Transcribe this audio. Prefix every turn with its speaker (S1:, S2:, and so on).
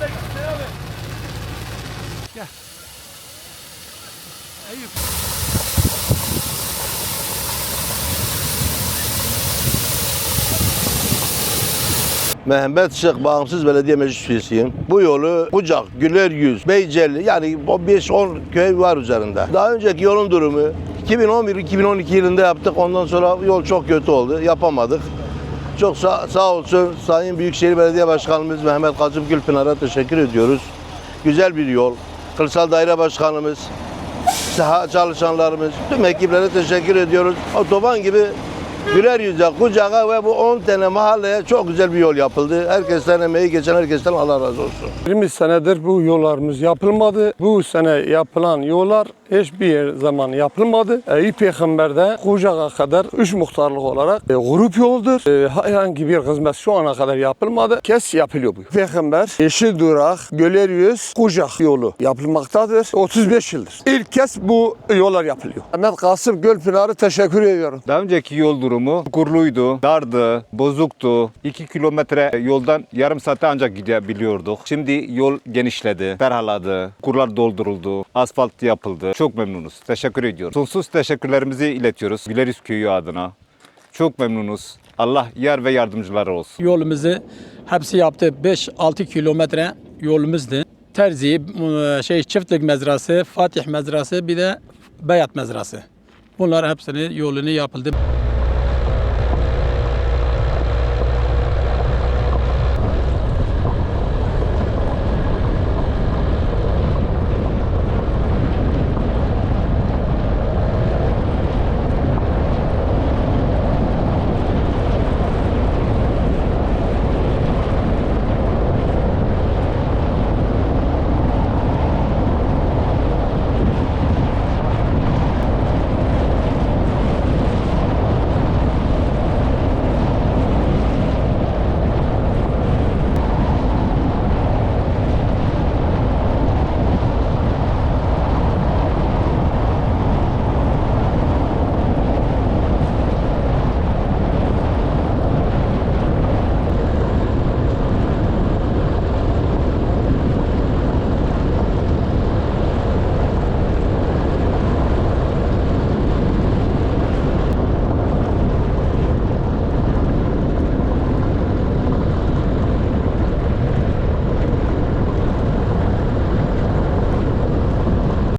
S1: Nerede gittin abi? Gel. Eyüp. Mehmet Şık Bağımsız Belediye Meclis Üyesiyim. Bu yolu Bucak, Güler Yüz, Beycelli yani 5-10 köy var üzerinde. Daha önceki yolun durumu 2011-2012 yılında yaptık. Ondan sonra yol çok kötü oldu. Yapamadık. Çok sağ, sağ olsun Sayın Büyükşehir Belediye Başkanımız Mehmet Kazım Gülpınar'a teşekkür ediyoruz. Güzel bir yol. Kırsal Daire Başkanımız, saha çalışanlarımız, tüm ekiplere teşekkür ediyoruz. Otoban gibi güler yüze, kucağa ve bu 10 tane mahalleye çok güzel bir yol yapıldı. Herkesten emeği geçen herkesten Allah razı olsun.
S2: 20 senedir bu yollarımız yapılmadı. Bu sene yapılan yollar hiçbir zaman yapılmadı. Eyüp Peygamber'de Kucak'a kadar üç muhtarlık olarak e, grup yoldur. E, herhangi bir hizmet şu ana kadar yapılmadı. Kes yapılıyor bu. Peygamber, Yeşil Durak, Göleryüz, Kucak yolu yapılmaktadır. 35 yıldır. İlk kez bu yollar yapılıyor. Mehmet Kasım Gölpınar'ı teşekkür ediyorum.
S3: Daha önceki yol durumu çukurluydu, dardı, bozuktu. 2 kilometre yoldan yarım saate ancak gidebiliyorduk. Şimdi yol genişledi, ferhladı, kurlar dolduruldu, asfalt yapıldı. Çok memnunuz. Teşekkür ediyoruz. Sonsuz teşekkürlerimizi iletiyoruz Güleriz Köyü adına. Çok memnunuz. Allah yar ve yardımcıları olsun.
S4: Yolumuzu hepsi yaptı. 5-6 kilometre yolumuzdu. Terzi, e, şey çiftlik mezrası, Fatih mezrası bir de Beyat mezrası. Bunlar hepsini yolunu yapıldı.